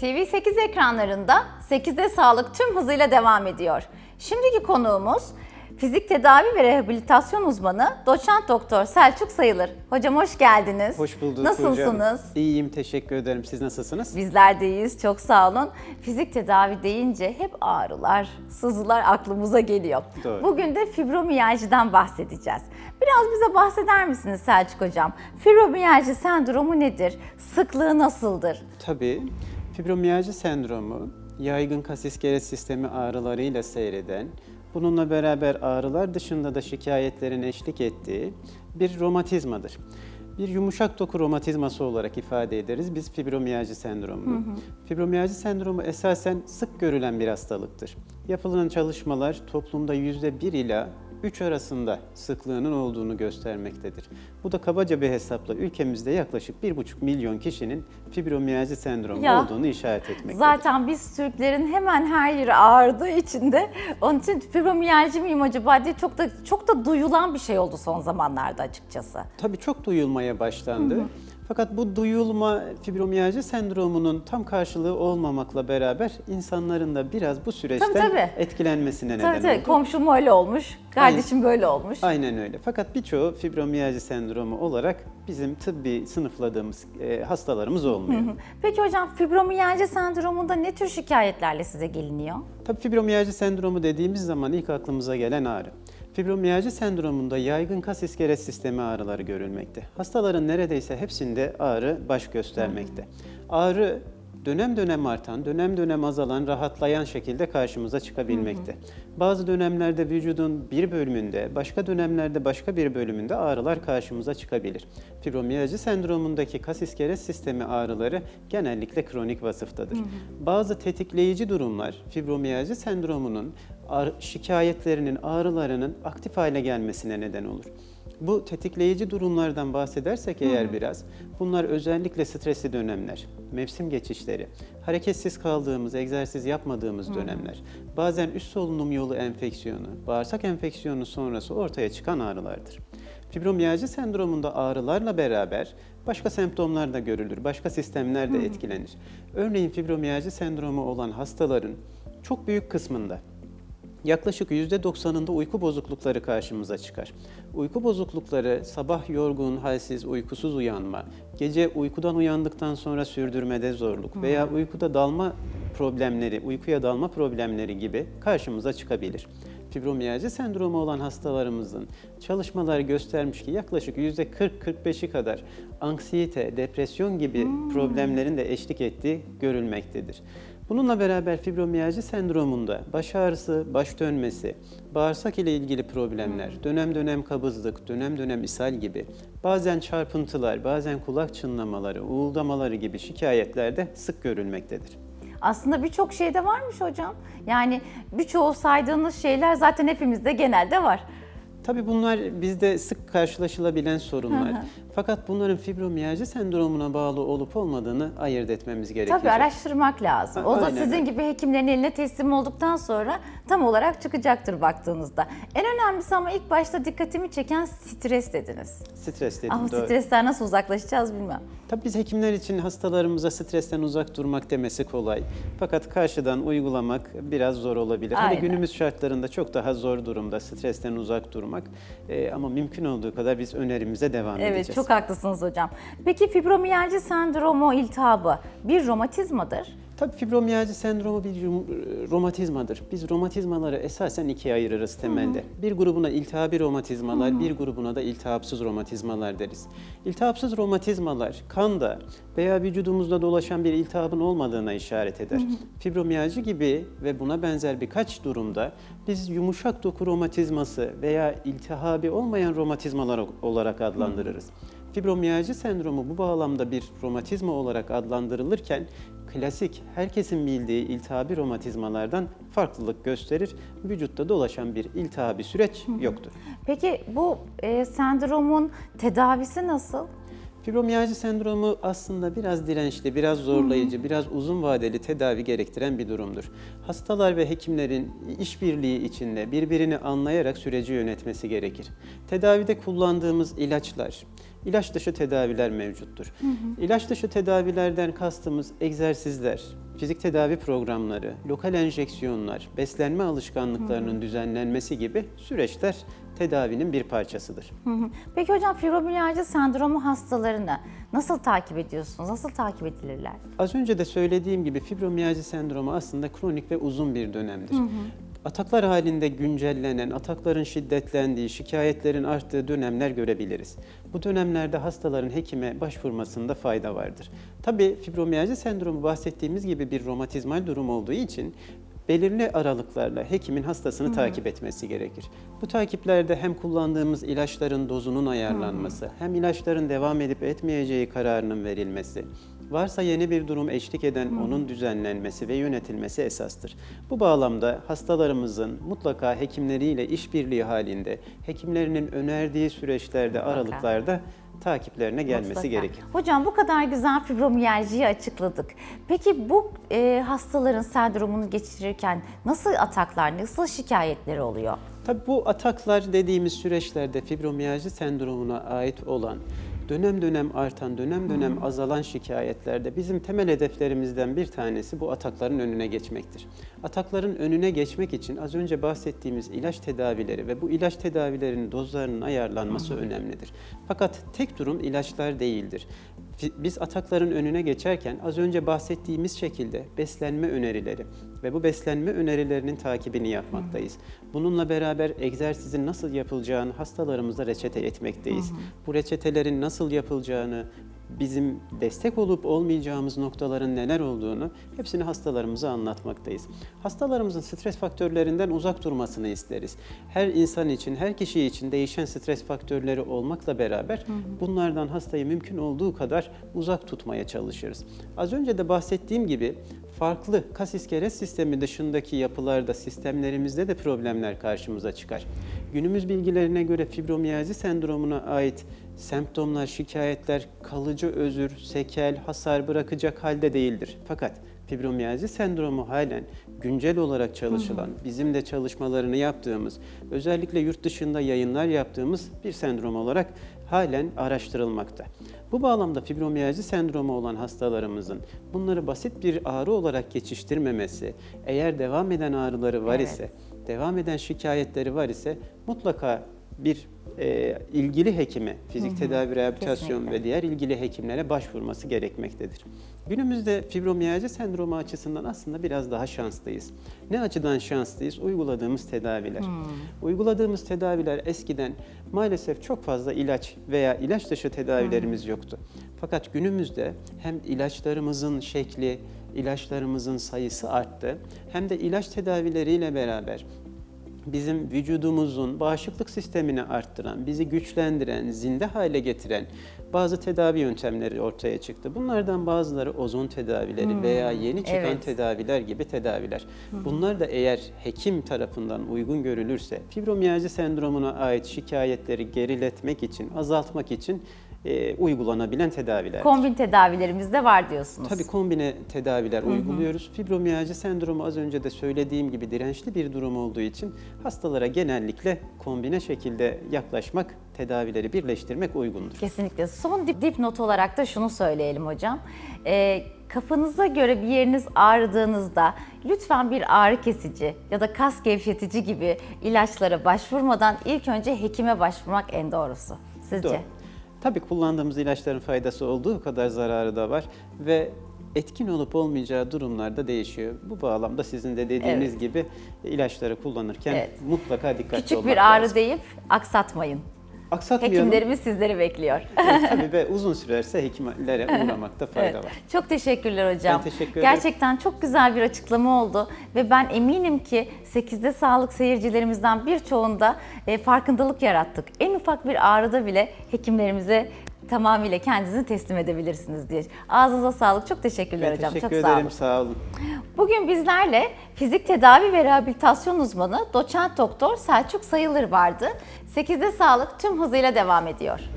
TV8 ekranlarında 8'de sağlık tüm hızıyla devam ediyor. Şimdiki konuğumuz fizik tedavi ve rehabilitasyon uzmanı doçent doktor Selçuk Sayılır. Hocam hoş geldiniz. Hoş bulduk Nasılsınız? hocam. İyiyim, teşekkür ederim. Siz nasılsınız? Bizler de iyiyiz, çok sağ olun. Fizik tedavi deyince hep ağrılar, sızılar aklımıza geliyor. Doğru. Bugün de fibromiyajiden bahsedeceğiz. Biraz bize bahseder misiniz Selçuk Hocam? Fibromiyalji sendromu nedir? Sıklığı nasıldır? Tabii. Fibromiyalji sendromu yaygın kas iskelet sistemi ağrılarıyla seyreden, bununla beraber ağrılar dışında da şikayetlerin eşlik ettiği bir romatizmadır. Bir yumuşak doku romatizması olarak ifade ederiz biz fibromiyalji sendromunu. Fibromiyalji sendromu esasen sık görülen bir hastalıktır. Yapılan çalışmalar toplumda %1 ila 3 arasında sıklığının olduğunu göstermektedir. Bu da kabaca bir hesapla ülkemizde yaklaşık 1,5 milyon kişinin fibromiyalji sendromu Ya, olduğunu işaret etmektedir. Zaten biz Türklerin hemen her yeri ağrıdığı için de onun için fibromiyalji miyim acaba diye çok da çok da duyulan bir şey oldu son zamanlarda açıkçası. Tabii çok duyulmaya başlandı. Fakat bu duyulma fibromiyalji sendromunun tam karşılığı olmamakla beraber insanların da biraz bu süreçten Tabii, tabii. etkilenmesine neden Tabii tabii oldu. komşum öyle olmuş, kardeşim böyle olmuş. Aynen öyle. Fakat birçoğu fibromiyalji sendromu olarak bizim tıbbi sınıfladığımız e, hastalarımız olmuyor. Peki hocam fibromiyalji sendromunda ne tür şikayetlerle size geliniyor? Tabii fibromiyalji sendromu dediğimiz zaman ilk aklımıza gelen ağrı. Fibromiyalji sendromunda yaygın kas iskelet sistemi ağrıları görülmekte. Hastaların neredeyse hepsinde ağrı baş göstermekte. Ağrı dönem dönem artan, dönem dönem azalan, rahatlayan şekilde karşımıza çıkabilmekte. Bazı dönemlerde vücudun bir bölümünde, başka dönemlerde başka bir bölümünde ağrılar karşımıza çıkabilir. Fibromiyalji sendromundaki kas iskelet sistemi ağrıları genellikle kronik vasıftadır. Bazı tetikleyici durumlar fibromiyalji sendromunun şikayetlerinin, ağrılarının aktif hale gelmesine neden olur. Bu tetikleyici durumlardan bahsedersek eğer biraz, bunlar özellikle stresli dönemler, mevsim geçişleri, hareketsiz kaldığımız, egzersiz yapmadığımız dönemler, bazen üst solunum yolu enfeksiyonu, bağırsak enfeksiyonu sonrası ortaya çıkan ağrılardır. Fibromiyalji sendromunda ağrılarla beraber başka semptomlar da görülür, başka sistemler de etkilenir. Örneğin fibromiyalji sendromu olan hastaların çok büyük kısmında Yaklaşık %90'ında uyku bozuklukları karşımıza çıkar. Uyku bozuklukları sabah yorgun, halsiz, uykusuz uyanma, gece uykudan uyandıktan sonra sürdürmede zorluk veya uykuda dalma problemleri, uykuya dalma problemleri gibi karşımıza çıkabilir. Fibromiyalji sendromu olan hastalarımızın çalışmalar göstermiş ki yaklaşık %40-45'i kadar anksiyete, depresyon gibi problemlerin de eşlik ettiği görülmektedir. Bununla beraber fibromiyalji sendromunda baş ağrısı, baş dönmesi, bağırsak ile ilgili problemler, dönem dönem kabızlık, dönem dönem ishal gibi, bazen çarpıntılar, bazen kulak çınlamaları, uğuldamaları gibi şikayetler de sık görülmektedir. Aslında birçok şeyde varmış hocam. Yani birçoğu saydığınız şeyler zaten hepimizde genelde var. Tabii bunlar bizde sık karşılaşılabilen sorunlar. Fakat bunların fibromiyalji sendromuna bağlı olup olmadığını ayırt etmemiz gerekecek. Tabii araştırmak lazım. O da sizin öyle. gibi hekimlerin eline teslim olduktan sonra tam olarak çıkacaktır baktığınızda. En önemlisi ama ilk başta dikkatimi çeken stres dediniz. Stres dedim, Ama doğru. stresten nasıl uzaklaşacağız bilmem. Tabii biz hekimler için hastalarımıza stresten uzak durmak demesi kolay. Fakat karşıdan uygulamak biraz zor olabilir. Hani Aynen. günümüz şartlarında çok daha zor durumda stresten uzak durmak. Ee, ama mümkün olduğu kadar biz önerimize devam Evet edeceğiz. çok haklısınız hocam. Peki fibromiyalji sendromu iltihabı bir romatizmadır. Tabii fibromiyalji sendromu bir rom- romatizmadır. Biz romatizmaları esasen ikiye ayırırız temelde. Bir grubuna iltihabi romatizmalar, bir grubuna da iltihapsız romatizmalar deriz. İltihapsız romatizmalar kanda veya vücudumuzda dolaşan bir iltihabın olmadığına işaret eder. Fibromiyalji gibi ve buna benzer birkaç durumda biz yumuşak doku romatizması veya iltihabi olmayan romatizmalar olarak adlandırırız. Fibromiyalji sendromu bu bağlamda bir romatizma olarak adlandırılırken klasik herkesin bildiği iltihabi romatizmalardan farklılık gösterir. Vücutta dolaşan bir iltihabi süreç yoktur. Peki bu e, sendromun tedavisi nasıl? Fibromiyalji sendromu aslında biraz dirençli, biraz zorlayıcı, biraz uzun vadeli tedavi gerektiren bir durumdur. Hastalar ve hekimlerin işbirliği içinde birbirini anlayarak süreci yönetmesi gerekir. Tedavide kullandığımız ilaçlar, ilaç dışı tedaviler mevcuttur. İlaç dışı tedavilerden kastımız egzersizler, fizik tedavi programları, lokal enjeksiyonlar, beslenme alışkanlıklarının düzenlenmesi gibi süreçler tedavinin bir parçasıdır. Hı hı. Peki hocam fibromiyalji sendromu hastalarını nasıl takip ediyorsunuz? Nasıl takip edilirler? Az önce de söylediğim gibi fibromiyalji sendromu aslında kronik ve uzun bir dönemdir. Ataklar halinde güncellenen, atakların şiddetlendiği, şikayetlerin arttığı dönemler görebiliriz. Bu dönemlerde hastaların hekime başvurmasında fayda vardır. Tabii fibromiyalji sendromu bahsettiğimiz gibi bir romatizmal durum olduğu için belirli aralıklarla hekimin hastasını takip etmesi gerekir. Bu takiplerde hem kullandığımız ilaçların dozunun ayarlanması, hem ilaçların devam edip etmeyeceği kararının verilmesi, varsa yeni bir durum eşlik eden onun düzenlenmesi ve yönetilmesi esastır. Bu bağlamda hastalarımızın mutlaka hekimleriyle işbirliği halinde, hekimlerinin önerdiği süreçlerde, aralıklarda takiplerine gelmesi Mutlaka. gerekir. Hocam bu kadar güzel fibromiyaljiyi açıkladık. Peki bu e, hastaların sendromunu geçirirken nasıl ataklar, nasıl şikayetleri oluyor? Tabii bu ataklar dediğimiz süreçlerde fibromiyalji sendromuna ait olan dönem dönem artan, dönem dönem azalan şikayetlerde bizim temel hedeflerimizden bir tanesi bu atakların önüne geçmektir. Atakların önüne geçmek için az önce bahsettiğimiz ilaç tedavileri ve bu ilaç tedavilerinin dozlarının ayarlanması önemlidir. Fakat tek durum ilaçlar değildir. Biz atakların önüne geçerken az önce bahsettiğimiz şekilde beslenme önerileri ve bu beslenme önerilerinin takibini yapmaktayız. Bununla beraber egzersizin nasıl yapılacağını hastalarımıza reçete etmekteyiz. Bu reçetelerin nasıl yapılacağını, bizim destek olup olmayacağımız noktaların neler olduğunu hepsini hastalarımıza anlatmaktayız. Hastalarımızın stres faktörlerinden uzak durmasını isteriz. Her insan için, her kişi için değişen stres faktörleri olmakla beraber bunlardan hastayı mümkün olduğu kadar uzak tutmaya çalışırız. Az önce de bahsettiğim gibi farklı kas iskelet sistemi dışındaki yapılarda, sistemlerimizde de problemler karşımıza çıkar. Günümüz bilgilerine göre fibromiyalji sendromuna ait semptomlar, şikayetler kalıcı özür, sekel, hasar bırakacak halde değildir. Fakat fibromiyalji sendromu halen güncel olarak çalışılan, bizim de çalışmalarını yaptığımız, özellikle yurt dışında yayınlar yaptığımız bir sendrom olarak halen araştırılmakta. Bu bağlamda fibromiyalji sendromu olan hastalarımızın bunları basit bir ağrı olarak geçiştirmemesi, eğer devam eden ağrıları var Evet. ise, devam eden şikayetleri var ise mutlaka bir e, ilgili hekime, fizik tedavi, rehabilitasyon Kesinlikle. ve diğer ilgili hekimlere başvurması gerekmektedir. Günümüzde fibromiyalji sendromu açısından aslında biraz daha şanslıyız. Ne açıdan şanslıyız? Uyguladığımız tedaviler. Uyguladığımız tedaviler eskiden maalesef çok fazla ilaç veya ilaç dışı tedavilerimiz yoktu. Fakat günümüzde hem ilaçlarımızın şekli, ilaçlarımızın sayısı arttı hem de ilaç tedavileriyle beraber bizim vücudumuzun bağışıklık sistemini arttıran, bizi güçlendiren, zinde hale getiren bazı tedavi yöntemleri ortaya çıktı. Bunlardan bazıları ozon tedavileri veya yeni çıkan evet. tedaviler gibi tedaviler. Bunlar da eğer hekim tarafından uygun görülürse fibromiyalji sendromuna ait şikayetleri geriletmek için, azaltmak için e, uygulanabilen tedaviler. Kombin tedavilerimiz de var diyorsunuz. Tabii kombine tedaviler uyguluyoruz. Fibromiyalji sendromu az önce de söylediğim gibi dirençli bir durum olduğu için hastalara genellikle kombine şekilde yaklaşmak, tedavileri birleştirmek uygundur. Kesinlikle. Son dip, dipnot olarak da şunu söyleyelim hocam. Ee, kafanıza göre bir yeriniz ağrıdığınızda lütfen bir ağrı kesici ya da kas gevşetici gibi ilaçlara başvurmadan ilk önce hekime başvurmak en doğrusu. Sizce? Doğru. Tabii kullandığımız ilaçların faydası olduğu kadar zararı da var ve etkin olup olmayacağı durumlarda değişiyor. Bu bağlamda sizin de dediğiniz gibi ilaçları kullanırken Evet. mutlaka dikkatli Küçük olmak bir ağrı lazım. deyip aksatmayın. Aksatmayalım. Hekimlerimiz sizleri bekliyor. Evet, tabii ve uzun sürerse hekimlere uğramakta fayda Evet. var. Çok teşekkürler hocam. Ben teşekkür ederim. Gerçekten çok güzel bir açıklama oldu ve ben eminim ki 8'de sağlık seyircilerimizden birçoğunda e, farkındalık yarattık. En ufak bir ağrıda bile hekimlerimize tamamıyla kendinizi teslim edebilirsiniz diye. Ağzınıza sağlık. Çok teşekkürler Ben hocam. teşekkür çok sağ olun. sağ olun. Bugün bizlerle fizik tedavi ve rehabilitasyon uzmanı doçent doktor Selçuk Sayılır vardı. 8'de sağlık tüm hızıyla devam ediyor.